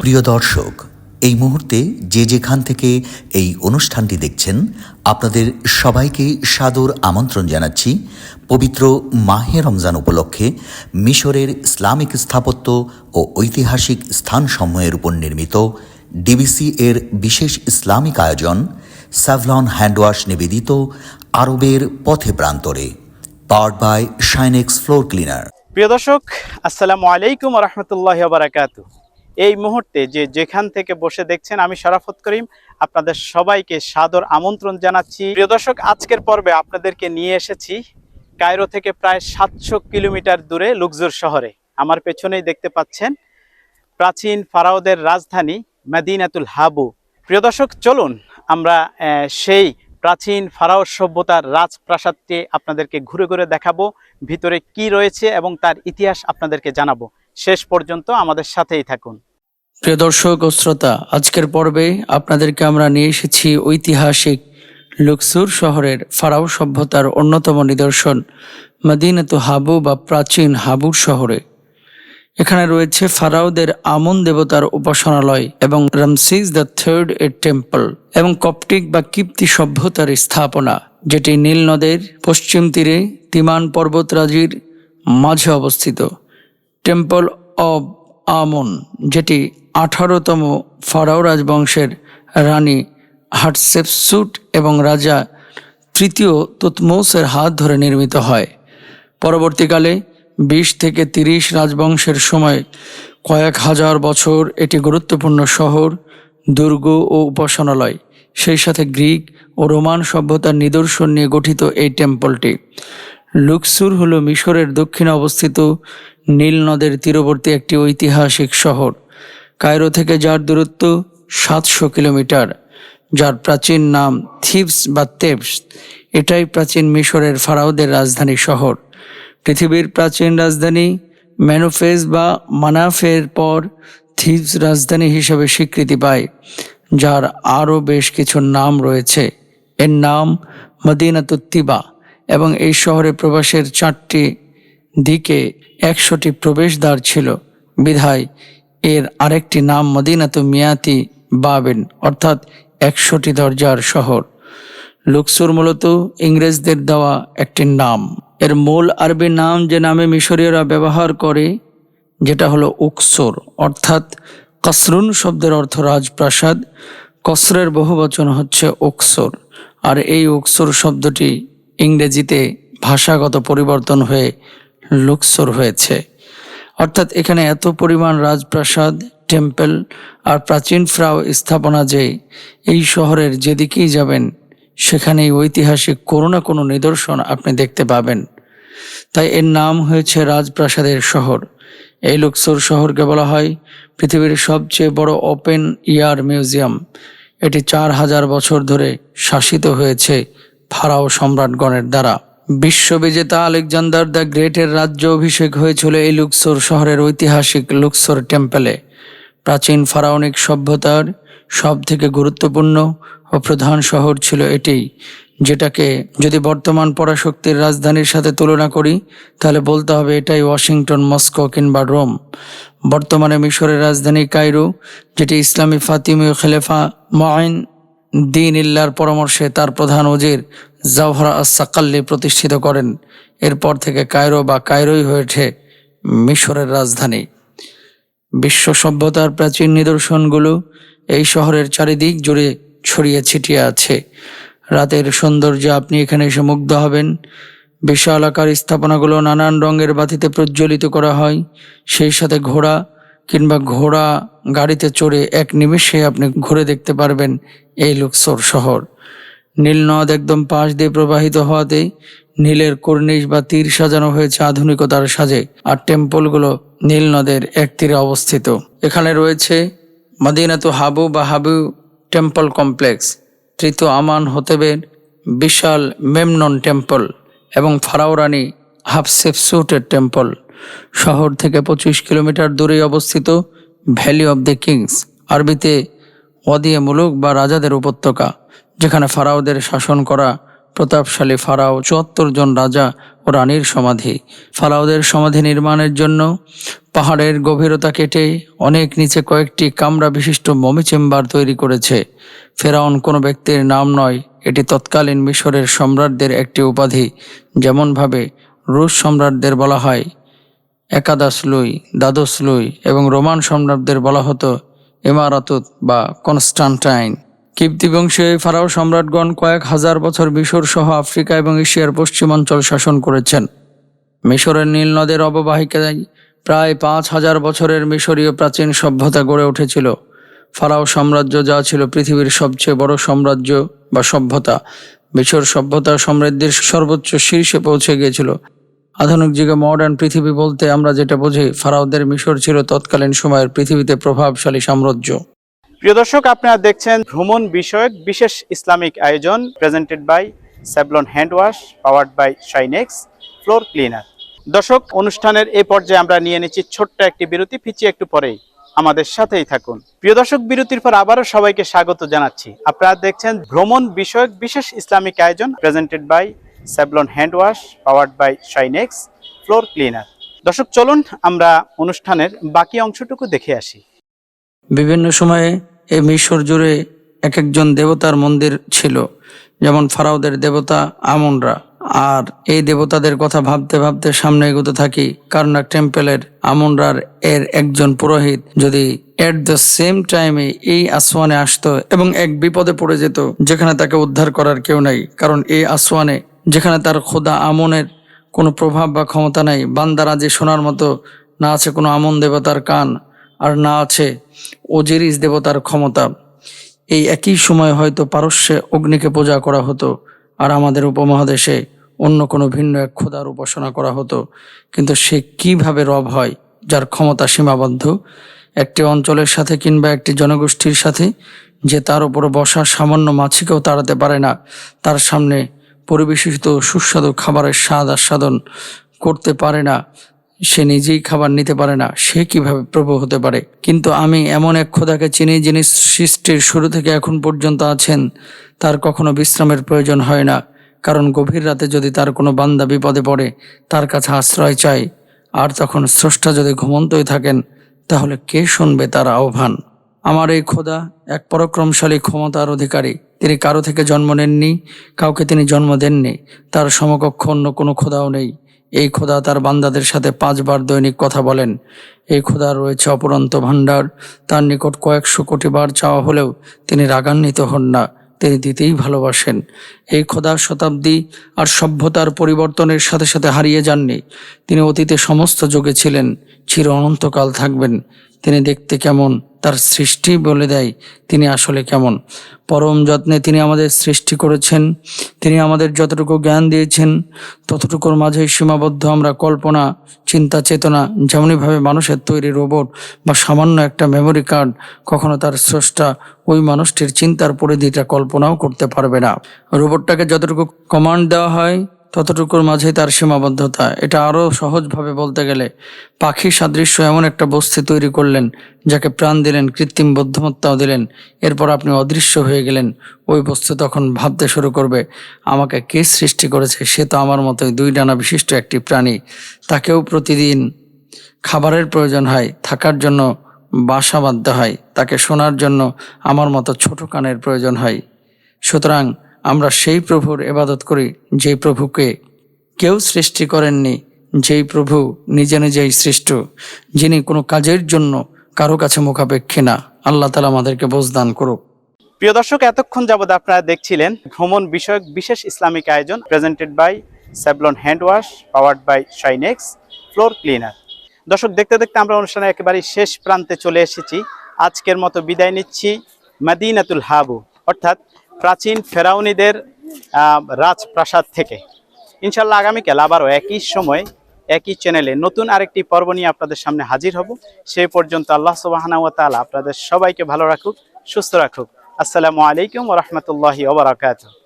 প্রিয় দর্শক, এই মুহূর্তে যে যেখান থেকে এই অনুষ্ঠানটি দেখছেন, আপনাদের সবাইকে সাদর আমন্ত্রণ জানাচ্ছি। পবিত্র মাহে রমজান উপলক্ষে মিশরের ইসলামিক স্থাপত্য ও ঐতিহাসিক স্থানসমূহের উপর নির্মিত ডিবিসি এর বিশেষ ইসলামিক আয়োজন স্যাভলন হ্যান্ডওয়াশ নিবেদিত আরবের পথে প্রান্তরে, powered by Shinex floor cleaner. প্রিয় দর্শক, আসসালামু আলাইকুম রহমতুল্লাহ বারাকাত এই মুহূর্তে যে যেখান থেকে বসে দেখছেন আমি শরাফত করিম, আপনাদের সবাইকে সাদর আমন্ত্রণ জানাচ্ছি। প্রিয় দর্শক, আজকের পর্বে আপনাদেরকে নিয়ে এসেছি কায়রো থেকে প্রায় সাতশো কিলোমিটার দূরে লুকজুর শহরে। আমার পেছনেই দেখতে পাচ্ছেন প্রাচীন ফারাওদের রাজধানী মাদিনাতুল হাবু। প্রিয় দর্শক, চলুন আমরা সেই প্রাচীন ফারাও সভ্যতার রাজপ্রাসাদটি আপনাদেরকে ঘুরে ঘুরে দেখাবো, ভিতরে কি রয়েছে এবং তার ইতিহাস আপনাদেরকে জানাব। শেষ পর্যন্ত আমাদের সাথেই থাকুন। প্রিয় দর্শক ও শ্রোতা, আজকের পর্বে আপনাদেরকে আমরা নিয়ে এসেছি ঐতিহাসিক লুকসুর শহরের ফারাও সভ্যতার অন্যতম নিদর্শন, মদিনাতু হাবু বা প্রাচীন হাবুর শহরে। এখানে রয়েছে ফারাওদের আমন দেবতার উপাসনালয় এবং রামসিস দ্য থার্ড এর টেম্পল এবং কপটিক বা কিপ্তি সভ্যতার স্থাপনা, যেটি নীল নদের পশ্চিম তীরে তিমান পর্বতরাজির মাঝে অবস্থিত। টেম্পল অব আমন, যেটি আঠারোতম ফারাও রাজবংশের রানী হাটসেপসুট এবং রাজা তৃতীয় তুতমৌসের হাত ধরে নির্মিত হয়। পরবর্তীকালে বিশ থেকে তিরিশ রাজবংশের সময় কয়েক হাজার বছর এটি গুরুত্বপূর্ণ শহর, দুর্গ ও উপাসনালয়। সেই সাথে গ্রিক ও রোমান সভ্যতার নিদর্শন নিয়ে গঠিত এই টেম্পলটি। লুকসুর হল মিশরের দক্ষিণে অবস্থিত নীল নদের তীরবর্তী একটি ঐতিহাসিক শহর। কায়রো থেকে যার দূরত্ব সাতশো কিলোমিটার, যার প্রাচীন নাম থিবস বা তেবস, এটাই প্রাচীন মিশরের ফারাওদের রাজধানী শহর। পৃথিবীর প্রাচীন রাজধানী ম্যানোফেজ বা মানাফের পর থিবস রাজধানী হিসেবে স্বীকৃতি পায়, যার আরও বেশ কিছু নাম রয়েছে। এর নাম মদিনাতুত্তিবা এবং এই শহরে প্রবেশের চারটি দিকে একশোটি প্রবেশদ্বার ছিল। বিধায় এর আরেকটি নাম মদিনাতু মিয়াতি বাবেন, অর্থাৎ একশোটি দরজার শহর। লুকসুর মূলত ইংরেজদের দেওয়া একটি নাম। এর মূল আরবি নাম যে নামে মিশরীয়রা ব্যবহার করে, যেটা হলো উকসর, অর্থাৎ কসরুন শব্দের অর্থ রাজপ্রাসাদ। কসরের বহুবচন হচ্ছে উকসর। আর এই উকসর শব্দটি ইংরেজিতে ভাষাগত পরিবর্তন হয়ে লুকসর হয়েছে। অর্থাৎ এখানে এত পরিমাণ রাজপ্রাসাদ, টেম্পল আর প্রাচীন ফ্রাও স্থাপনা যে এই শহরের যেদিকেই যাবেন, সেখানেই ঐতিহাসিক কোনো না কোনো নিদর্শন আপনি দেখতে পাবেন। তাই এর নাম হয়েছে রাজপ্রাসাদের শহর। এই লুকসোর শহরকে বলা হয় পৃথিবীর সবচেয়ে বড় ওপেন ইয়ার মিউজিয়াম। এটি চার হাজার বছর ধরে শাসিত হয়েছে ফারাও সম্রাটগণের দ্বারা। বিশ্ববিজেতা আলেকজান্ডার দ্য গ্রেটের রাজ্য অভিষেক হয়েছিল এই লুকসোর শহরের ঐতিহাসিক লুকসোর টেম্পলে। প্রাচীন ফারাউনিক সভ্যতার সব থেকে গুরুত্বপূর্ণ ও প্রধান শহর ছিল এটি, যেটাকে যদি বর্তমান পরাশক্তির রাজধানীর সাথে তুলনা করি, তাহলে বলতে হবে এটাই ওয়াশিংটন, মস্কো কিংবা রোম। বর্তমানে মিশরের রাজধানী কায়রো, যেটি ইসলামী ফাতিমীয় খেলেফা মাইন দিন ইল্লার পরামর্শে তার প্রধান ওজির জাওহরা আসাকাল্লি প্রতিষ্ঠিত করেন। এরপর থেকে কায়রো বা কায়রোই হয়ে ওঠে মিশরের রাজধানী। বিশ্ব সভ্যতার প্রাচীন নিদর্শনগুলো এই শহরের চারিদিক জুড়ে ছড়িয়ে ছিটিয়ে আছে। রাতের সৌন্দর্যে আপনি এখানে এসে মুগ্ধ হবেন। বিশাল আকার স্থাপনাগুলো নানান রঙের বাতিতে প্রজ্বলিত করা হয়। সেই সাথে ঘোড়া কিংবা ঘোড়া গাড়িতে চড়ে এক নিমেষে আপনি ঘুরে দেখতে পারবেন এই লুকসোর শহর। নীল নদ একদম পাশ দিয়ে প্রবাহিত হওয়াতে নীলের কর্নিশ বা তীর সাজানো হয়েছে আধুনিকতার সাজে আর টেম্পলগুলো নীল নদের এক তীরে অবস্থিত। এখানে রয়েছে মদিনাতু হাবু বা হাবু টেম্পল কমপ্লেক্স। তৃতীয় আমান হতেবের বিশাল মেমনন টেম্পল এবং ফারাও রানী হাফসেফসুটের টেম্পল। শহর থেকে পঁচিশ কিলোমিটার দূরে অবস্থিত ভ্যালি অব দ্য কিংস, আরবিতে ওয়াদিয়ে মুলুক বা রাজাদের উপত্যকা, যেখানে ফারাওদের শাসন করা প্রতাপশালী ফারাও চুয়াত্তর জন রাজা ও রানীর সমাধি। ফারাওদের সমাধি নির্মাণের জন্য পাহাড়ের গভীরতা কেটে অনেক নিচে কয়েকটি কামরা বিশিষ্ট মমি চেম্বার তৈরি করেছে। ফেরাউন কোনো ব্যক্তির নাম নয়, এটি তৎকালীন মিশরের সম্রাটদের একটি উপাধি, যেমনভাবে রুশ সম্রাটদের বলা হয় একাদশ লুই, দ্বাদশ লুই এবং রোমান সম্রাটদের বলা হতো এমারাতুত বা কনস্টান্টাইন। কিপ্তি বংশীয় এই ফারাও সম্রাটগণ কয়েক হাজার বছর মিশর সহ আফ্রিকা এবং এশিয়ার পশ্চিমাঞ্চল শাসন করেছেন। মিশরের নীল নদের অববাহিকায় প্রায় পাঁচ হাজার বছরের মিশরীয় প্রাচীন সভ্যতা গড়ে উঠেছিল। ফারাও সাম্রাজ্য যা ছিল পৃথিবীর সবচেয়ে বড় সাম্রাজ্য বা সভ্যতা। মিশর সভ্যতা সমৃদ্ধির সর্বোচ্চ শীর্ষে পৌঁছে গিয়েছিল। আধুনিক যুগে মডার্ন পৃথিবী বলতে আমরা যেটা বুঝি, ফারাওদের মিশর ছিল তৎকালীন সময়ের পৃথিবীতে প্রভাবশালী সাম্রাজ্য। প্রিয় দর্শক, আপনারা দেখছেন ভ্রমণ বিষয়ক বিশেষ ইসলামিক আয়োজন presented by Savlon hand wash powered by Shinex floor cleaner দর্শক, অনুষ্ঠানের এই পর্যায়ে আমরা নিয়ে নিচ্ছি ছোট্ট একটি বিরতি ফিচি একটু পরেই। আমাদের সাথেই থাকুন। প্রিয় দর্শক, বিরতির পর আবারও সবাইকে স্বাগত জানাচ্ছি। আপনারা দেখছেন ভ্রমণ বিষয়ক বিশেষ ইসলামিক আয়োজন presented by Savlon hand wash powered by Shinex floor cleaner. দর্শক, চলুন আমরা অনুষ্ঠানের বাকি অংশটুকু দেখে আসি। বিভিন্ন সময়ে এই মিশর জুড়ে এক একজন দেবতার মন্দির ছিল, যেমন ফারাওদের দেবতা আমনরা। আর এই দেবতাদের কথা ভাবতে ভাবতে সামনে এগোতে থাকি কারনাক টেম্পেলের আমনরার এর একজন পুরোহিত। যদি এট দ্য সেম টাইমে এই আসওয়ানে আসতো এবং এক বিপদে পড়ে যেত, যেখানে তাকে উদ্ধার করার কেউ নাই, কারণ এই আসওয়ানে যেখানে তার খোদা আমনের কোনো প্রভাব বা ক্ষমতা নাই। বান্দারা যে শোনার মতো, না আছে কোনো আমন দেবতার কান আর না আছে ওজেরিস দেবতার ক্ষমতা। এই একই সময় হয়তো পারস্যে অগ্নিকে পূজা করা হতো আর আমাদের উপমহাদেশে অন্য কোনো ভিন্ন এক খোদার উপাসনা করা হতো। কিন্তু সে কীভাবে রব হয়, যার ক্ষমতা সীমাবদ্ধ? একটি অঞ্চলের সাথে কিংবা একটি জনগোষ্ঠীর সাথে যে তার উপর বসা সামান্য মাছিকেও তাড়াতে পারে না, তার সামনে পরিবেশিত সুস্বাদু খাবারের স্বাদ আস্বাদন করতে পারে না, সে নিজেই খাবার নিতে পারে না, সে কীভাবে প্রভু হতে পারে? কিন্তু আমি এমন এক খোদাকে চিনি যিনি সৃষ্টির শুরু থেকে এখন পর্যন্ত আছেন, তার কখনো বিশ্রামের প্রয়োজন হয় না। কারণ গভীর রাতে যদি তার কোনো বান্দা বিপদে পড়ে, তার কাছে আশ্রয় চায় আর তখন স্রষ্টা যদি ঘুমন্তই থাকেন, তাহলে কে শুনবে তার আহ্বান? আমার এই খোদা এক পরাক্রমশালী ক্ষমতার অধিকারী। তিনি কারও থেকে জন্ম নেননি, কাউকে তিনি জন্ম দেননি। তার সমকক্ষ অন্য কোনো খোদাও নেই। এই খোদা তার বান্দাদের সাথে পাঁচবার দৈনিক কথা বলেন। এই খোদার রয়েছে অপরন্ত ভাণ্ডার। তার নিকট কয়েকশো কোটি বার চাওয়া হলেও তিনি রাগান্বিত হন না। তিনি দিতেই ভালোবাসেন। এই খোদা শতাব্দী আর সভ্যতার পরিবর্তনের সাথে সাথে হারিয়ে যাননি। তিনি অতীতে সমস্ত যুগে ছিলেন, চির অনন্তকাল থাকবেন। তিনি দেখতে কেমন তার সৃষ্টি বলে দেয় তিনি আসলে কেমন। পরম যত্নে তিনি আমাদের সৃষ্টি করেছেন, তিনি আমাদের যতটুকু জ্ঞান দিয়েছেন, ততটুকুর মাঝেই সীমাবদ্ধ আমরা কল্পনা, চিন্তা, চেতনা যেমনইভাবে মানুষের তৈরি রোবট বা সামান্য একটা মেমোরি কার্ড কখনো তার স্রষ্টা ওই মানুষটির চিন্তার পরিধিটা কল্পনাও করতে পারবে না। রোবটটাকে যতটুকু কমান্ড দেওয়া হয় ততটুকুর মাঝেই তার সীমাবদ্ধতা। এটা আরও সহজভাবে বলতে গেলে, পাখি সাদৃশ্য এমন একটা বস্তু তৈরি করলেন, যাকে প্রাণ দিলেন, কৃত্রিম বুদ্ধিমত্তাও দিলেন। এরপর আপনি অদৃশ্য হয়ে গেলেন। ওই বস্তু তখন ভাবতে শুরু করবে, আমাকে কে সৃষ্টি করেছে? সে তো আমার মতোই দুই ডানা বিশিষ্ট একটি প্রাণী। তাকেও প্রতিদিন খাবারের প্রয়োজন হয়, থাকার জন্য বাসা বাঁধতে হয়, তাকে শোনার জন্য আমার মতো ছোট কানের প্রয়োজন হয়। সুতরাং আমরা সেই প্রভুর এবাদত করি, যেই প্রভুকে কেউ সৃষ্টি করেননি, যেই প্রভু নিজে নিজেই সৃষ্ট, যিনি কোনো কাজের জন্য কারও কাছে মুখাপেক্ষী না। আল্লাহ তালা আমাদেরকে বোঝদান করুক। প্রিয় দর্শক, এতক্ষণ যাবৎ আপনারা দেখছিলেন ভ্রমণ বিষয়ক বিশেষ ইসলামিক আয়োজন presented by Savlon hand wash powered by Shinex floor cleaner দর্শক, দেখতে দেখতে আমরা অনুষ্ঠানে একেবারে শেষ প্রান্তে চলে এসেছি। আজকের মতো বিদায় নিচ্ছি, মাদিনাতুল হাবু। অর্থাৎ প্রাচীন ফেরাউনিদের রাজপ্রাসাদ থেকে। ইনশাল্লাহ আগামীকাল আবারও একই সময়, একই চ্যানেলে নতুন আরেকটি পর্ব নিয়ে আপনাদের সামনে হাজির হব। সেই পর্যন্ত আল্লাহ তালা আপনাদের সবাইকে ভালো রাখুক, সুস্থ রাখুক। আসসালামু আলাইকুম রাহমাতুল্লাহি ওয়া বারাকাতুহু।